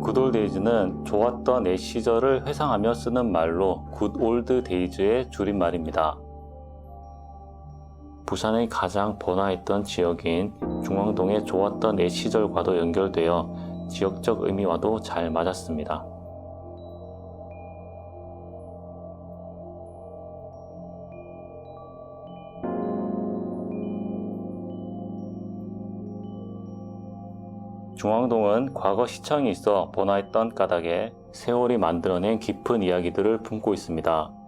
굿올 데이즈는 좋았던 옛 시절을 회상하며 쓰는 말로 굿올드 데이즈의 줄임말입니다. 부산의 가장 번화했던 지역인 중앙동의 좋았던 옛 시절과도 연결되어 지역적 의미와도 잘 맞았습니다. 중앙동은 과거 시청이 있어 번화했던 까닭에 세월이 만들어낸 깊은 이야기들을 품고 있습니다.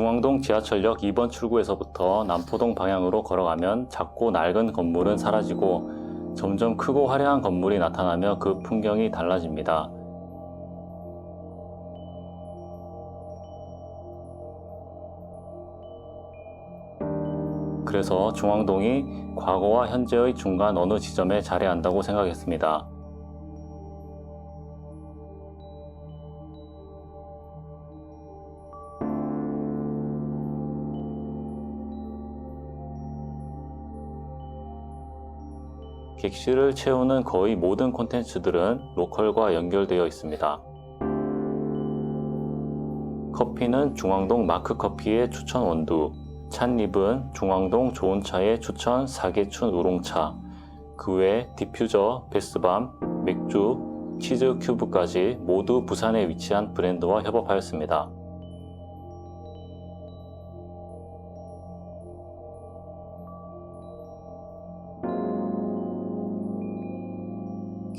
중앙동 지하철역 2번 출구에서부터 남포동 방향으로 걸어가면 작고 낡은 건물은 사라지고 점점 크고 화려한 건물이 나타나며 그 풍경이 달라집니다. 그래서 중앙동이 과거와 현재의 중간 어느 지점에 자리한다고 생각했습니다. 객실을 채우는 거의 모든 콘텐츠들은 로컬과 연결되어 있습니다. 커피는 중앙동 마크커피의 추천 원두, 찻잎은 중앙동 좋은차의 추천 사계춘 우롱차, 그 외 디퓨저, 베스밤, 맥주, 치즈 큐브까지 모두 부산에 위치한 브랜드와 협업하였습니다.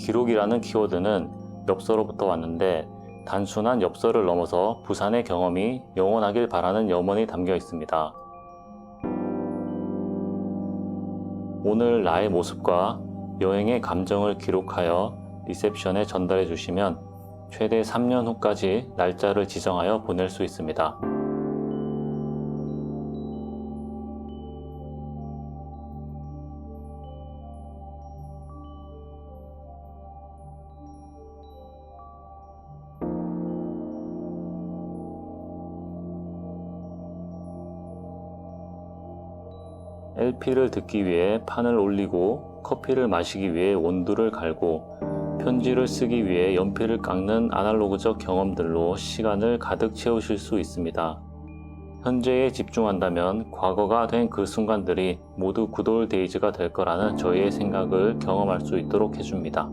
기록이라는 키워드는 엽서로부터 왔는데 단순한 엽서를 넘어서 부산의 경험이 영원하길 바라는 염원이 담겨 있습니다. 오늘 나의 모습과 여행의 감정을 기록하여 리셉션에 전달해 주시면 최대 3년 후까지 날짜를 지정하여 보낼 수 있습니다. LP를 듣기 위해 판을 올리고 커피를 마시기 위해 온도를 갈고 편지를 쓰기 위해 연필을 깎는 아날로그적 경험들로 시간을 가득 채우실 수 있습니다. 현재에 집중한다면 과거가 된 그 순간들이 모두 굿올 데이즈가 될 거라는 저희의 생각을 경험할 수 있도록 해줍니다.